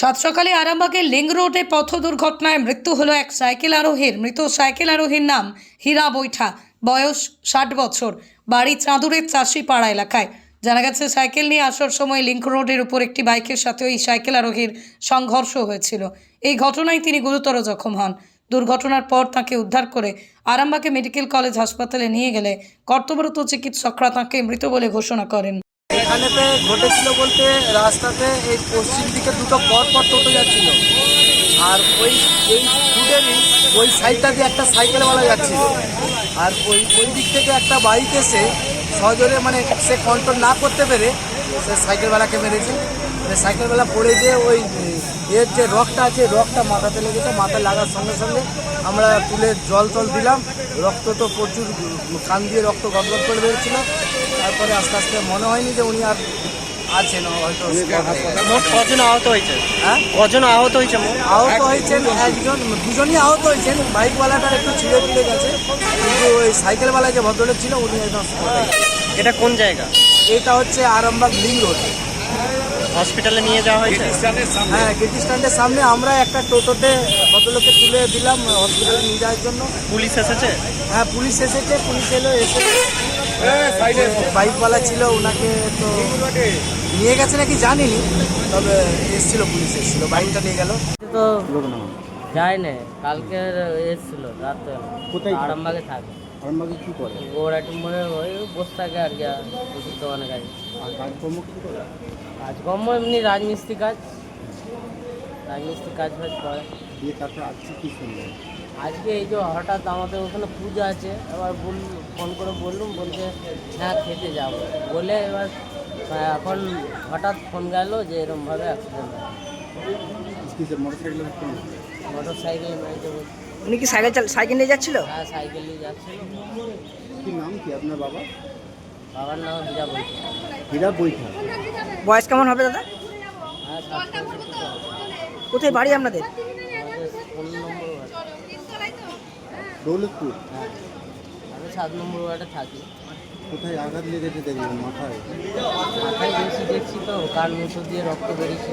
সাত সকালে আরামবাগের লিং রোডে পথ দুর্ঘটনায় মৃত্যু হলো এক সাইকেল আরোহীর। মৃত সাইকেল আরোহীর নাম হীরা বৈঠা। বয়স ষাট বছর। বাড়ি চাঁদুরের চাষি পাড়া এলাকায়। জানা গেছে, সাইকেল নিয়ে আসার সময় লিঙ্ক রোডের উপর একটি বাইকের সাথে ওই সাইকেল আরোহীর সংঘর্ষ হয়েছিল। এই ঘটনায় তিনি গুরুতর জখম হন। দুর্ঘটনার পর তাকে উদ্ধার করে আরামবাগে মেডিকেল কলেজ হাসপাতালে নিয়ে গেলে কর্তব্যরত চিকিৎসকরা তাকে মৃত বলে ঘোষণা করেন। এখানেতে ঘটেছিল বলতে রাস্তাতে এই পশ্চিম দিকে দুটো পর পর টোটো যাচ্ছিল। আর ওই, এই ফুটেরই ওই সাইডটা দিয়ে একটা সাইকেলওয়ালা যাচ্ছিল। আর ওই ওই দিক থেকে একটা বাইক এসে সহজরে মানে সে কন্ট্রোল না করতে পেরে সে সাইকেলওয়ালাকে মেরেছে। সে সাইকেলওয়ালা পড়ে গিয়ে ওই এর যে রকটা আছে রকটা মাথাতে লেগেছে। মাথায় লাগার সঙ্গে সঙ্গে আমরা তুলে জল টল দিলাম। রক্ত তো প্রচুর কান দিয়ে রক্ত গদগদ করে বেরোচ্ছিল। তারপরে আস্তে আস্তে মনে হয়নি যে উনি আর আছেন হয়তো মোট কজন আহত হয়েছে? হ্যাঁ? কজন আহত হয়েছে মোট? আহত হয়েছেন একজন দুজনই আহত হয়েছেন। বাইকওয়ালাটার একটু ছিঁড়ে ফিরে গেছে। কিন্তু ওই সাইকেলওয়ালা যে ভদ্রলোক ছিল উনি একদম। এটা কোন জায়গা? এটা হচ্ছে আরামবাগ লিং রোড। হসপিটালে নিয়ে যাওয়া হয়েছে? হ্যাঁ গেটি স্ট্যান্ডের সামনে আমরা একটা টোটোতে ভদ্রলোককে তুলে দিলাম হসপিটালে নিয়ে যাওয়ার জন্য। পুলিশ এসেছে? হ্যাঁ পুলিশ এসেছে পুলিশ এলো এসে বাইকওয়ালা ছিল ওনাকে তো নিয়ে গেছে নাকি জানিনি তবে এসেছিল পুলিশ এসেছিল বাইকটা নিয়ে গেল। তো যায় না কালকে এসেছিল রাতে কোথায়? আরামবাগে থাকে। কি করে? মনে ওই বসে থাকে আর কি আর ওষুধ দোকানে কাজ। আর কাজকর্ম কি করে? কাজকর্ম এমনি রাজমিস্ত্রি কাজ। রাজমিস্ত্রি কাজ ফাজ করে। দিয়ে তারপর আজকে কি শুনলেন? আজকে এই যে হঠাৎ আমাদের ওখানে পুজো আছে এবার বল ফোন করে বললুম বলছে হ্যাঁ খেতে যাব। বলে এবার এখন হঠাৎ ফোন গেল যে এরমভাবে অ্যাক্সিডেন্ট মোটর সাইকেলে মোটর সাইকেল মেরেছে। উনি কি সাইকেল চাল সাইকেল নিয়ে যাচ্ছিল? হ্যাঁ সাইকেল নিয়ে যাচ্ছিল। কি নাম কি আপনার বাবা? বাবার নাম হীরা বলছে হীরা বৈঠা বয়স কেমন হবে দাদা? হ্যাঁ। কোথায় বাড়ি আপনাদের? আমাদের পনেরো নম্বর ওয়ার্ড দৌলতপুর। হ্যাঁ আমি সাত নম্বর ওয়ার্ডে থাকি। কোথায় আঘাত লেগেছে দেখলেন মাথায়? মাথায় বেশি দেখছি তো কান মুঠো দিয়ে রক্ত বেরিয়েছে।